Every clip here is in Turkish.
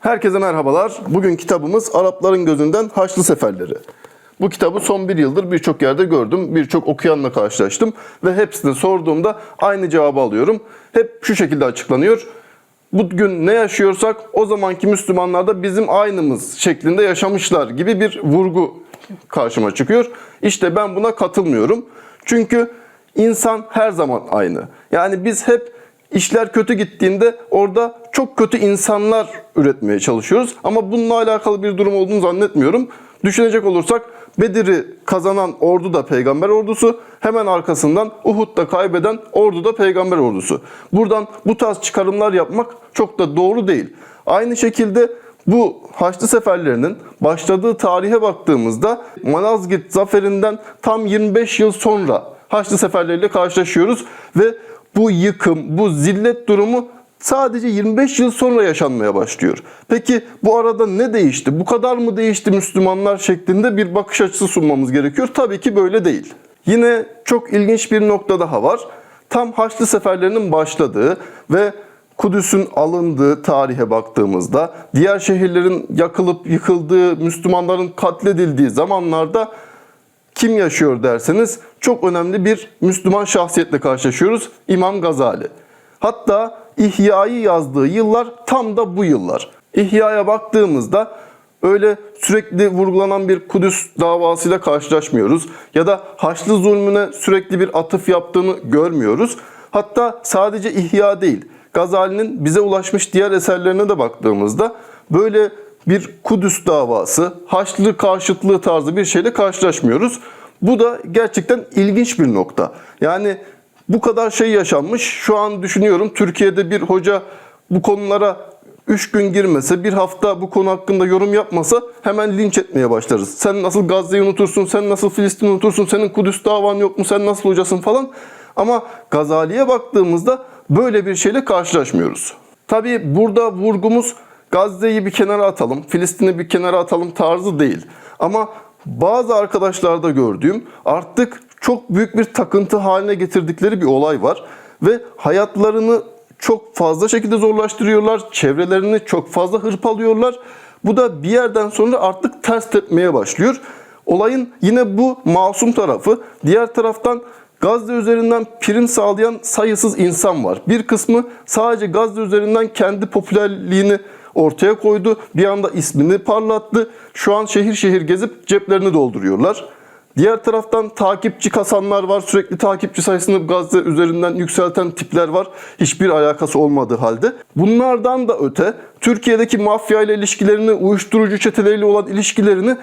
Herkese merhabalar. Bugün kitabımız Arapların Gözünden Haçlı Seferleri. Bu kitabı son bir yıldır birçok yerde gördüm. Birçok okuyanla karşılaştım. Ve hepsine sorduğumda aynı cevabı alıyorum. Hep şu şekilde açıklanıyor. Bugün ne yaşıyorsak o zamanki Müslümanlar da bizim aynımız şeklinde yaşamışlar gibi bir vurgu karşıma çıkıyor. İşte ben buna katılmıyorum. Çünkü insan her zaman aynı. Yani biz hep işler kötü gittiğinde orada çok kötü insanlar üretmeye çalışıyoruz. Ama bununla alakalı bir durum olduğunu zannetmiyorum. Düşünecek olursak Bedir'i kazanan ordu da peygamber ordusu. Hemen arkasından Uhud'da kaybeden ordu da peygamber ordusu. Buradan bu tarz çıkarımlar yapmak çok da doğru değil. Aynı şekilde bu Haçlı seferlerinin başladığı tarihe baktığımızda Malazgirt zaferinden tam 25 yıl sonra Haçlı seferleriyle karşılaşıyoruz ve bu yıkım, bu zillet durumu sadece 25 yıl sonra yaşanmaya başlıyor. Peki bu arada ne değişti? Bu kadar mı değişti Müslümanlar şeklinde bir bakış açısı sunmamız gerekiyor? Tabii ki böyle değil. Yine çok ilginç bir nokta daha var. Tam Haçlı seferlerinin başladığı ve Kudüs'ün alındığı tarihe baktığımızda, diğer şehirlerin yakılıp yıkıldığı, Müslümanların katledildiği zamanlarda kim yaşıyor derseniz çok önemli bir Müslüman şahsiyetle karşılaşıyoruz. İmam Gazali. Hatta İhya'yı yazdığı yıllar tam da bu yıllar. İhya'ya baktığımızda öyle sürekli vurgulanan bir Kudüs davasıyla karşılaşmıyoruz. Ya da Haçlı zulmüne sürekli bir atıf yaptığını görmüyoruz. Hatta sadece İhya değil, Gazali'nin bize ulaşmış diğer eserlerine de baktığımızda böyle bir Kudüs davası, Haçlı karşıtlığı tarzı bir şeyle karşılaşmıyoruz. Bu da gerçekten ilginç bir nokta. Yani bu kadar şey yaşanmış. Şu an düşünüyorum Türkiye'de bir hoca bu konulara 3 gün girmese, bir hafta bu konu hakkında yorum yapmasa hemen linç etmeye başlarız. Sen nasıl Gazze'yi unutursun, sen nasıl Filistin'i unutursun, senin Kudüs davan yok mu, sen nasıl hocasın falan. Ama Gazali'ye baktığımızda böyle bir şeyle karşılaşmıyoruz. Tabii burada vurgumuz Gazze'yi bir kenara atalım, Filistin'i bir kenara atalım tarzı değil. Ama bazı arkadaşlarda gördüğüm artık çok büyük bir takıntı haline getirdikleri bir olay var. Ve hayatlarını çok fazla şekilde zorlaştırıyorlar. Çevrelerini çok fazla hırpalıyorlar. Bu da bir yerden sonra artık ters tepmeye başlıyor. Olayın yine bu masum tarafı. Diğer taraftan Gazze üzerinden prim sağlayan sayısız insan var. Bir kısmı sadece Gazze üzerinden kendi popülerliğini ortaya koydu. Bir anda ismini parlattı. Şu an şehir şehir gezip ceplerini dolduruyorlar. Diğer taraftan takipçi kasanlar var. Sürekli takipçi sayısını Gazze üzerinden yükselten tipler var. Hiçbir alakası olmadığı halde. Bunlardan da öte Türkiye'deki mafya ile ilişkilerini, uyuşturucu çeteleriyle olan ilişkilerini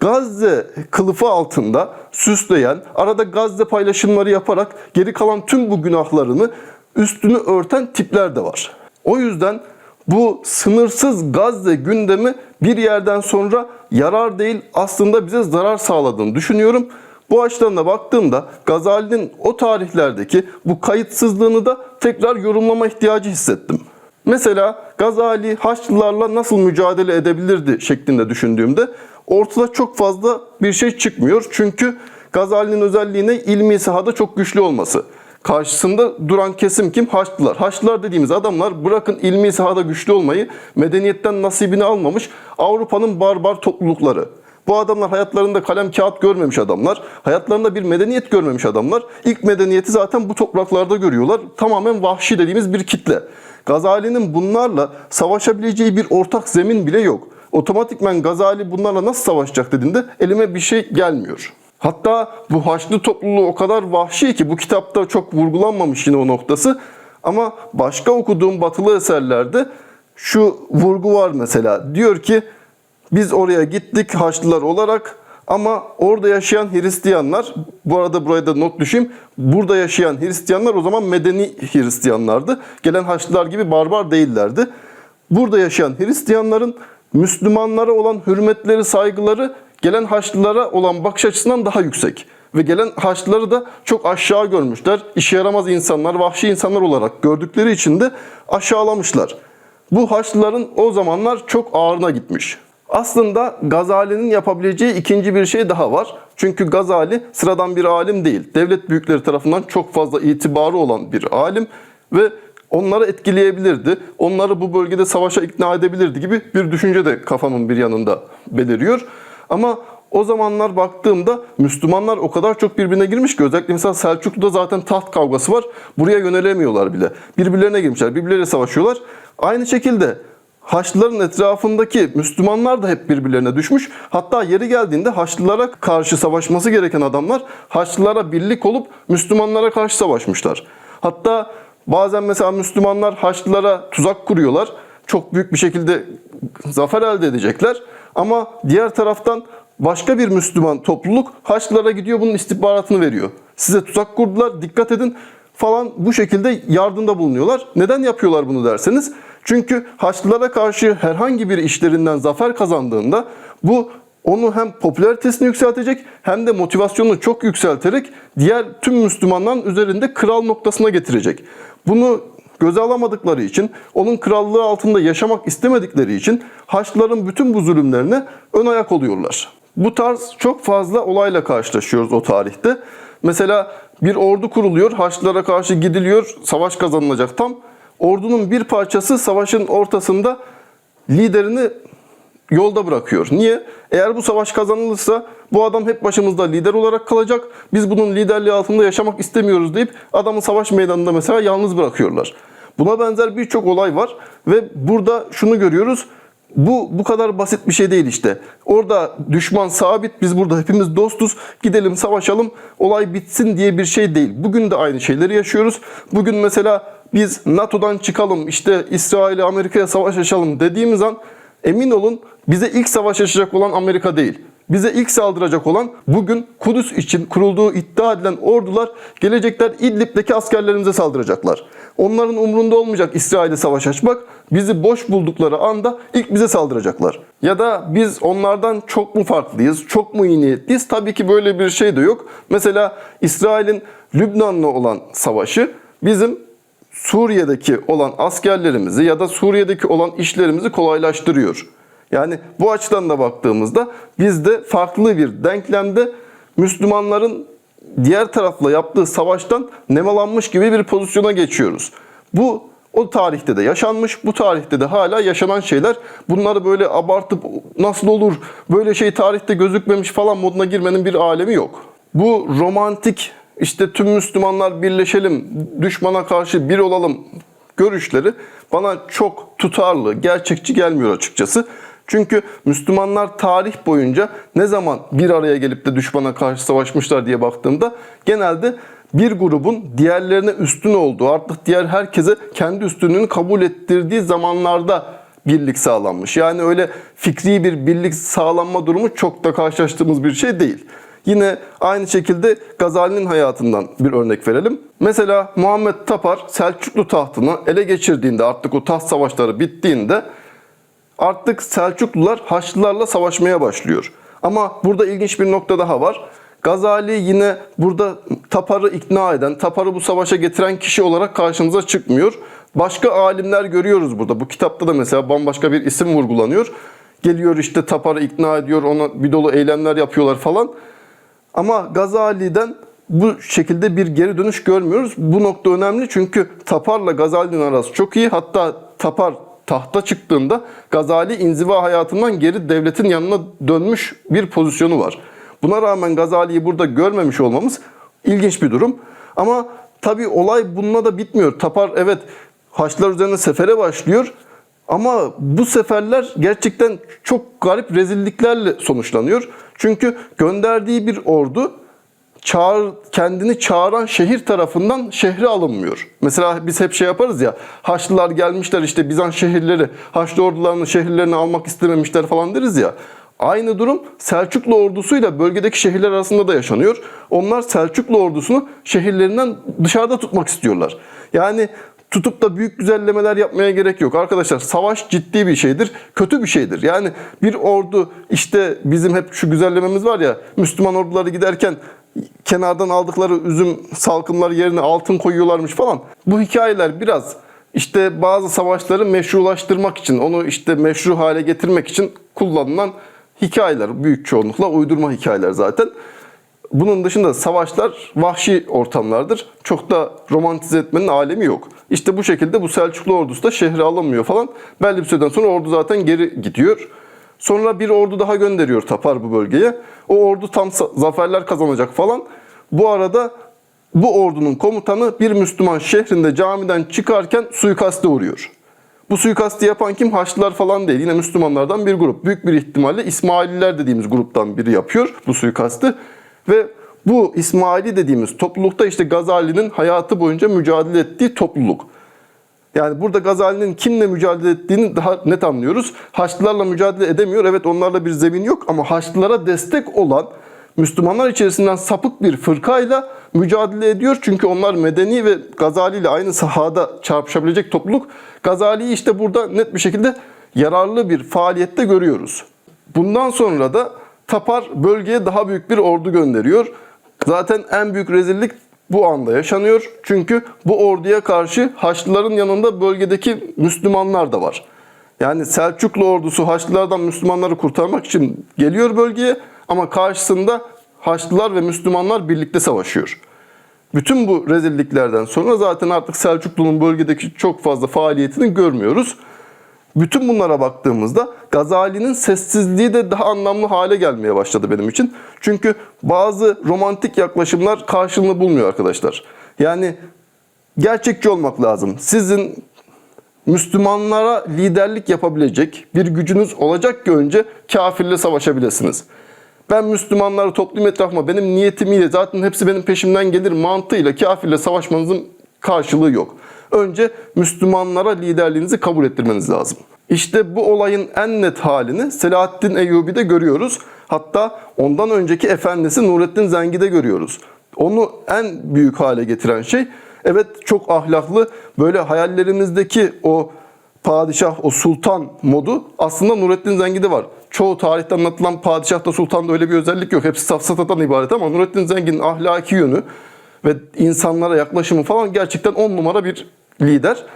Gazze kılıfı altında süsleyen, arada Gazze paylaşımları yaparak geri kalan tüm bu günahlarını üstünü örten tipler de var. O yüzden bu sınırsız Gazze gündemi bir yerden sonra yarar değil aslında bize zarar sağladığını düşünüyorum. Bu açıdan da baktığımda Gazali'nin o tarihlerdeki bu kayıtsızlığını da tekrar yorumlama ihtiyacı hissettim. Mesela Gazali Haçlılarla nasıl mücadele edebilirdi şeklinde düşündüğümde ortada çok fazla bir şey çıkmıyor. Çünkü Gazali'nin özelliğine ilmi sahada çok güçlü olması. Karşısında duran kesim kim? Haçlılar. Haçlılar dediğimiz adamlar bırakın ilmi sahada güçlü olmayı medeniyetten nasibini almamış Avrupa'nın barbar toplulukları. Bu adamlar hayatlarında kalem kağıt görmemiş adamlar. Hayatlarında bir medeniyet görmemiş adamlar. İlk medeniyeti zaten bu topraklarda görüyorlar. Tamamen vahşi dediğimiz bir kitle. Gazali'nin bunlarla savaşabileceği bir ortak zemin bile yok. Otomatikmen Gazali bunlarla nasıl savaşacak dediğinde elime bir şey gelmiyor. Hatta bu Haçlı topluluğu o kadar vahşi ki bu kitapta çok vurgulanmamış yine o noktası. Ama başka okuduğum batılı eserlerde şu vurgu var mesela. Diyor ki biz oraya gittik Haçlılar olarak ama orada yaşayan Hristiyanlar, bu arada buraya da not düşeyim. Burada yaşayan Hristiyanlar o zaman medeni Hristiyanlardı. Gelen Haçlılar gibi barbar değillerdi. Burada yaşayan Hristiyanların Müslümanlara olan hürmetleri, saygıları gelen Haçlılara olan bakış açısından daha yüksek. Ve gelen Haçlıları da çok aşağı görmüşler. İşe yaramaz insanlar, vahşi insanlar olarak gördükleri için de aşağılamışlar. Bu Haçlıların o zamanlar çok ağırına gitmiş. Aslında Gazali'nin yapabileceği ikinci bir şey daha var. Çünkü Gazali sıradan bir alim değil. Devlet büyükleri tarafından çok fazla itibarı olan bir alim ve onları etkileyebilirdi. Onları bu bölgede savaşa ikna edebilirdi gibi bir düşünce de kafamın bir yanında beliriyor. Ama o zamanlar baktığımda Müslümanlar o kadar çok birbirine girmiş ki özellikle mesela Selçuklu'da zaten taht kavgası var. Buraya yönelemiyorlar bile. Birbirlerine girmişler, birbirleriyle savaşıyorlar. Aynı şekilde Haçlıların etrafındaki Müslümanlar da hep birbirlerine düşmüş. Hatta yeri geldiğinde Haçlılara karşı savaşması gereken adamlar Haçlılara birlik olup Müslümanlara karşı savaşmışlar. Hatta bazen mesela Müslümanlar Haçlılara tuzak kuruyorlar. Çok büyük bir şekilde zafer elde edecekler. Ama diğer taraftan başka bir Müslüman topluluk Haçlılara gidiyor bunun istihbaratını veriyor. Size tuzak kurdular dikkat edin falan bu şekilde yardımda bulunuyorlar. Neden yapıyorlar bunu derseniz? Çünkü Haçlılara karşı herhangi bir işlerinden zafer kazandığında bu onu hem popülaritesini yükseltecek hem de motivasyonunu çok yükselterek diğer tüm Müslümanların üzerinde kral noktasına getirecek. Bunu göze alamadıkları için, onun krallığı altında yaşamak istemedikleri için Haçlıların bütün bu zulümlerine ön ayak oluyorlar. Bu tarz çok fazla olayla karşılaşıyoruz o tarihte. Mesela bir ordu kuruluyor, Haçlılara karşı gidiliyor, savaş kazanılacak tam. Ordunun bir parçası savaşın ortasında liderini yolda bırakıyor. Niye? Eğer bu savaş kazanılırsa bu adam hep başımızda lider olarak kalacak. Biz bunun liderliği altında yaşamak istemiyoruz deyip adamı savaş meydanında mesela yalnız bırakıyorlar. Buna benzer birçok olay var ve burada şunu görüyoruz. Bu bu kadar basit bir şey değil işte. Orada düşman sabit, biz burada hepimiz dostuz. Gidelim savaşalım, olay bitsin diye bir şey değil. Bugün de aynı şeyleri yaşıyoruz. Bugün mesela biz NATO'dan çıkalım, işte İsrail'e, Amerika'ya savaş açalım dediğimiz an emin olun bize ilk savaş açacak olan Amerika değil. Bize ilk saldıracak olan bugün Kudüs için kurulduğu iddia edilen ordular gelecekler İdlib'deki askerlerimize saldıracaklar. Onların umrunda olmayacak İsrail'e savaş açmak. Bizi boş buldukları anda ilk bize saldıracaklar. Ya da biz onlardan çok mu farklıyız, çok mu iyi niyetliyiz? Tabii ki böyle bir şey de yok. Mesela İsrail'in Lübnan'la olan savaşı bizim Suriye'deki olan askerlerimizi ya da Suriye'deki olan işlerimizi kolaylaştırıyor. Yani bu açıdan da baktığımızda biz de farklı bir denklemde Müslümanların diğer tarafla yaptığı savaştan nemalanmış gibi bir pozisyona geçiyoruz. Bu o tarihte de yaşanmış, bu tarihte de hala yaşanan şeyler. Bunları böyle abartıp nasıl olur, böyle şey tarihte gözükmemiş falan moduna girmenin bir alemi yok. Bu romantik işte tüm Müslümanlar birleşelim, düşmana karşı bir olalım görüşleri bana çok tutarlı, gerçekçi gelmiyor açıkçası. Çünkü Müslümanlar tarih boyunca ne zaman bir araya gelip de düşmana karşı savaşmışlar diye baktığımda genelde bir grubun diğerlerine üstün olduğu, artık diğer herkese kendi üstünlüğünü kabul ettirdiği zamanlarda birlik sağlanmış. Yani öyle fikri bir birlik sağlanma durumu çok da karşılaştığımız bir şey değil. Yine aynı şekilde Gazali'nin hayatından bir örnek verelim. Mesela Muhammed Tapar Selçuklu tahtını ele geçirdiğinde artık o taht savaşları bittiğinde artık Selçuklular Haçlılarla savaşmaya başlıyor. Ama burada ilginç bir nokta daha var. Gazali yine burada Tapar'ı ikna eden, Tapar'ı bu savaşa getiren kişi olarak karşımıza çıkmıyor. Başka alimler görüyoruz burada. Bu kitapta da mesela bambaşka bir isim vurgulanıyor. Geliyor işte Tapar'ı ikna ediyor, ona bir dolu eylemler yapıyorlar falan. Ama Gazali'den bu şekilde bir geri dönüş görmüyoruz. Bu nokta önemli çünkü Tapar'la Gazali'nin arası çok iyi. Hatta Tapar tahta çıktığında Gazali inziva hayatından geri devletin yanına dönmüş bir pozisyonu var. Buna rağmen Gazali'yi burada görmemiş olmamız ilginç bir durum. Ama tabii olay bununla da bitmiyor. Tapar evet Haçlılar üzerine sefere başlıyor. Ama bu seferler gerçekten çok garip rezilliklerle sonuçlanıyor. Çünkü gönderdiği bir ordu çağır, kendini çağıran şehir tarafından şehre alınmıyor. Mesela biz hep şey yaparız ya, Haçlılar gelmişler işte Bizans şehirleri, Haçlı ordularının şehirlerini almak istememişler falan deriz ya. Aynı durum Selçuklu ordusuyla bölgedeki şehirler arasında da yaşanıyor. Onlar Selçuklu ordusunu şehirlerinden dışarıda tutmak istiyorlar. Yani tutup da büyük güzellemeler yapmaya gerek yok. Arkadaşlar savaş ciddi bir şeydir, kötü bir şeydir. Yani bir ordu işte bizim hep şu güzellememiz var ya Müslüman orduları giderken kenardan aldıkları üzüm salkımları yerine altın koyuyorlarmış falan. Bu hikayeler biraz işte bazı savaşları meşrulaştırmak için, onu işte meşru hale getirmek için kullanılan hikayeler. Büyük çoğunlukla uydurma hikayeler zaten. Bunun dışında savaşlar vahşi ortamlardır. Çok da romantize etmenin alemi yok. İşte bu şekilde bu Selçuklu ordusu da şehre alınmıyor falan. Belli bir süreden sonra ordu zaten geri gidiyor. Sonra bir ordu daha gönderiyor Tapar bu bölgeye. O ordu tam zaferler kazanacak falan. Bu arada bu ordunun komutanı bir Müslüman şehrinde camiden çıkarken suikaste uğruyor. Bu suikasti yapan kim? Haçlılar falan değil. Yine Müslümanlardan bir grup. Büyük bir ihtimalle İsmaililer dediğimiz gruptan biri yapıyor bu suikasti. Ve bu İsmaili dediğimiz toplulukta işte Gazali'nin hayatı boyunca mücadele ettiği topluluk. Yani burada Gazali'nin kimle mücadele ettiğini daha net anlıyoruz. Haçlılarla mücadele edemiyor. Evet onlarla bir zemin yok ama Haçlılara destek olan Müslümanlar içerisinden sapık bir fırkayla mücadele ediyor. Çünkü onlar medeni ve Gazali ile aynı sahada çarpışabilecek topluluk. Gazali'yi işte burada net bir şekilde yararlı bir faaliyette görüyoruz. Bundan sonra da Tapar bölgeye daha büyük bir ordu gönderiyor. Zaten en büyük rezillik bu anda yaşanıyor. Çünkü bu orduya karşı Haçlıların yanında bölgedeki Müslümanlar da var. Yani Selçuklu ordusu Haçlılardan Müslümanları kurtarmak için geliyor bölgeye ama karşısında Haçlılar ve Müslümanlar birlikte savaşıyor. Bütün bu rezilliklerden sonra zaten artık Selçuklu'nun bölgedeki çok fazla faaliyetini görmüyoruz. Bütün bunlara baktığımızda Gazali'nin sessizliği de daha anlamlı hale gelmeye başladı benim için. Çünkü bazı romantik yaklaşımlar karşılığını bulmuyor arkadaşlar. Yani gerçekçi olmak lazım. Sizin Müslümanlara liderlik yapabilecek bir gücünüz olacak ki önce kafirle savaşabilirsiniz. Ben Müslümanları toplayayım etrafıma, benim niyetim iyi, zaten hepsi benim peşimden gelir mantığıyla kafirle savaşmanızın karşılığı yok. Önce Müslümanlara liderliğinizi kabul ettirmeniz lazım. İşte bu olayın en net halini Selahaddin Eyyubi'de görüyoruz. Hatta ondan önceki efendisi Nurettin Zengi'de görüyoruz. Onu en büyük hale getiren şey evet çok ahlaklı böyle hayallerimizdeki o padişah, o sultan modu aslında Nurettin Zengi'de var. Çoğu tarihte anlatılan padişahta sultanda öyle bir özellik yok. Hepsi safsatadan ibaret ama Nurettin Zengin'in ahlaki yönü ve insanlara yaklaşımı falan gerçekten on numara bir lider.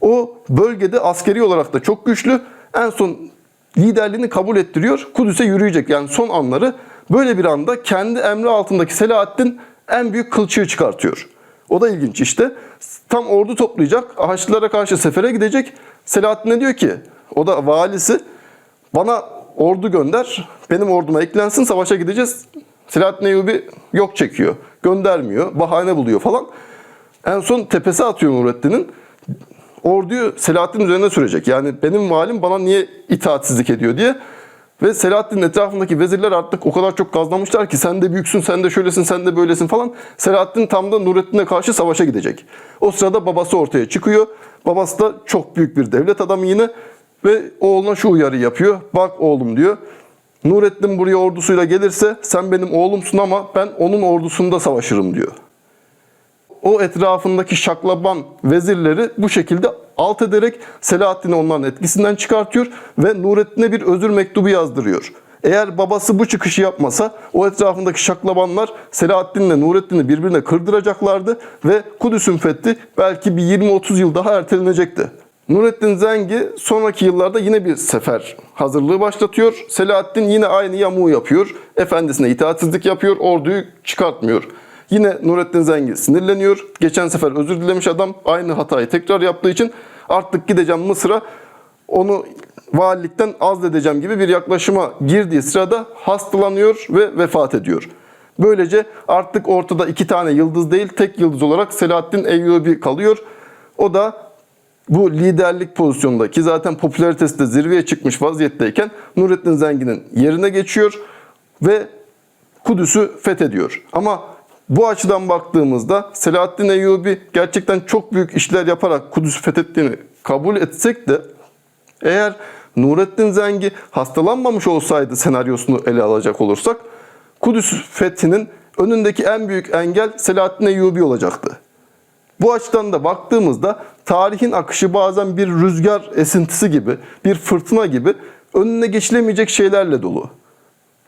O bölgede askeri olarak da çok güçlü. En son liderliğini kabul ettiriyor. Kudüs'e yürüyecek yani son anları. Böyle bir anda kendi emri altındaki Selahaddin en büyük kılçığı çıkartıyor. O da ilginç işte. Tam ordu toplayacak. Haçlılara karşı sefere gidecek. Selahaddin ne diyor ki? O da valisi. Bana ordu gönder. Benim orduma eklensin savaşa gideceğiz. Selahaddin Eyyubi yok çekiyor. Göndermiyor. Bahane buluyor falan. En son tepesi atıyor Nurettin'in. Orduyu Selahaddin üzerine sürecek. Yani benim valim bana niye itaatsizlik ediyor diye. Ve Selahaddin'in etrafındaki vezirler artık o kadar çok gazlamışlar ki sen de büyüksün, sen de şöylesin, sen de böylesin falan. Selahaddin tam da Nurettin'e karşı savaşa gidecek. O sırada babası ortaya çıkıyor. Babası da çok büyük bir devlet adamı yine. Ve oğluna şu uyarı yapıyor. Bak oğlum diyor. Nurettin buraya ordusuyla gelirse sen benim oğlumsun ama ben onun ordusunda savaşırım diyor o etrafındaki şaklaban vezirleri bu şekilde alt ederek Selahaddin'i onların etkisinden çıkartıyor ve Nurettin'e bir özür mektubu yazdırıyor. Eğer babası bu çıkışı yapmasa o etrafındaki şaklabanlar Selahaddin'le Nurettin'i birbirine kırdıracaklardı ve Kudüs'ün fethi belki bir 20-30 yıl daha ertelenecekti. Nurettin Zengi sonraki yıllarda yine bir sefer hazırlığı başlatıyor. Selahaddin yine aynı yamuğu yapıyor. Efendisine itaatsizlik yapıyor, orduyu çıkartmıyor. Yine Nurettin Zengi sinirleniyor. Geçen sefer özür dilemiş adam. Aynı hatayı tekrar yaptığı için artık gideceğim Mısır'a onu valilikten azledeceğim gibi bir yaklaşıma girdiği sırada hastalanıyor ve vefat ediyor. Böylece artık ortada iki tane yıldız değil tek yıldız olarak Selahaddin Eyyubi kalıyor. O da bu liderlik pozisyonunda ki zaten popülaritesi de zirveye çıkmış vaziyetteyken Nurettin Zengin'in yerine geçiyor ve Kudüs'ü fethediyor. Ama bu açıdan baktığımızda Selahaddin Eyyubi gerçekten çok büyük işler yaparak Kudüs'ü fethettiğini kabul etsek de eğer Nurettin Zengi hastalanmamış olsaydı senaryosunu ele alacak olursak Kudüs fethinin önündeki en büyük engel Selahaddin Eyyubi olacaktı. Bu açıdan da baktığımızda tarihin akışı bazen bir rüzgar esintisi gibi, bir fırtına gibi önüne geçilemeyecek şeylerle dolu.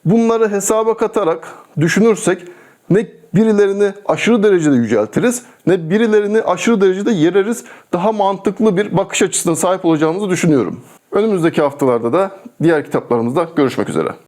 Bunları hesaba katarak düşünürsek ne birilerini aşırı derecede yüceltiriz ne birilerini aşırı derecede yereriz. Daha mantıklı bir bakış açısına sahip olacağımızı düşünüyorum. Önümüzdeki haftalarda da diğer kitaplarımızda görüşmek üzere.